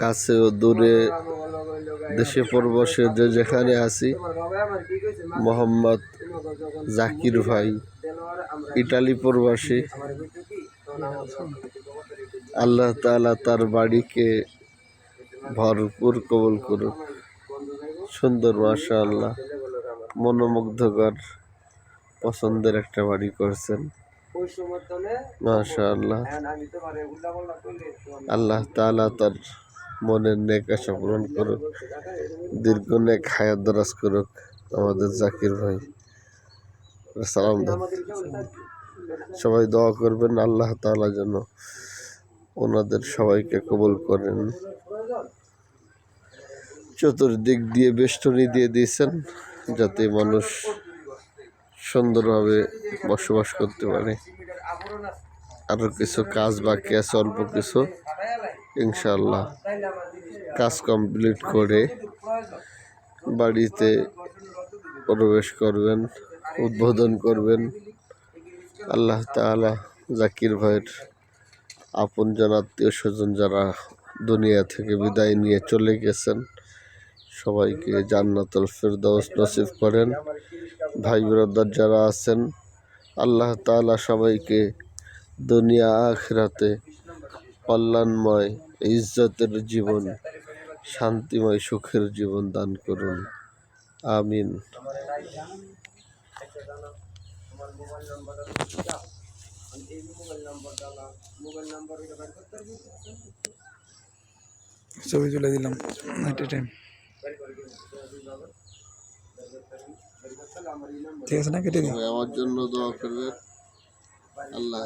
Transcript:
কাছে ও দূরে দেশে প্রবাসে যে যেখানে আছি, মোহাম্মদ জাকির ভাই, ইটালি প্রবাসী। আল্লাহ তাআলা তার বাড়িকে ভরপুর কবুল করুক। সুন্দর মাশা আল্লাহ মনোমুগ্ধকর, পছন্দের একটা বাড়ি করছেন। মাশা আল্লাহ আল্লাহ তাআলা তার মনের নেক আশা পূরণ করুক, দীর্ঘ নেক হায়াত দরাজ করুক আমাদের জাকির ভাই। সালাম সবাই দোয়া করবেন, আল্লাহ তাআলা যেন ওনাদের সবাইকে কবুল করেন। চতুর্দিক দিয়ে বেষ্টনী দিয়ে দিয়েছেন, যাতে মানুষ সুন্দরভাবে বসবাস করতে পারে। আরও কিছু কাজ বাকি আছে, অল্প কিছু। ইনশাল্লাহ কাজ কমপ্লিট করে বাড়িতে প্রবেশ করবেন, উদ্বোধন করবেন। আল্লাহ তাআলা জাকির ভাইয়ের আপনজন আত্মীয় স্বজন যারা দুনিয়া থেকে বিদায় নিয়ে চলে গেছেন, সবাইকে জান্নাতুল ফেরদাউস নসিব করেন। ভাই ব্রাদার যারা আছেন, আল্লাহ তাআলা সবাইকে দুনিয়া আখিরাতে কল্যাণময় ইজ্জতের জীবন শান্তিময় সুখের জীবন দান করুন। আমিন। ছবি তুলে দিলাম টাইম ঠিক আছে না কেটে দিন আমার জন্য দোয়া করবে আল্লাহ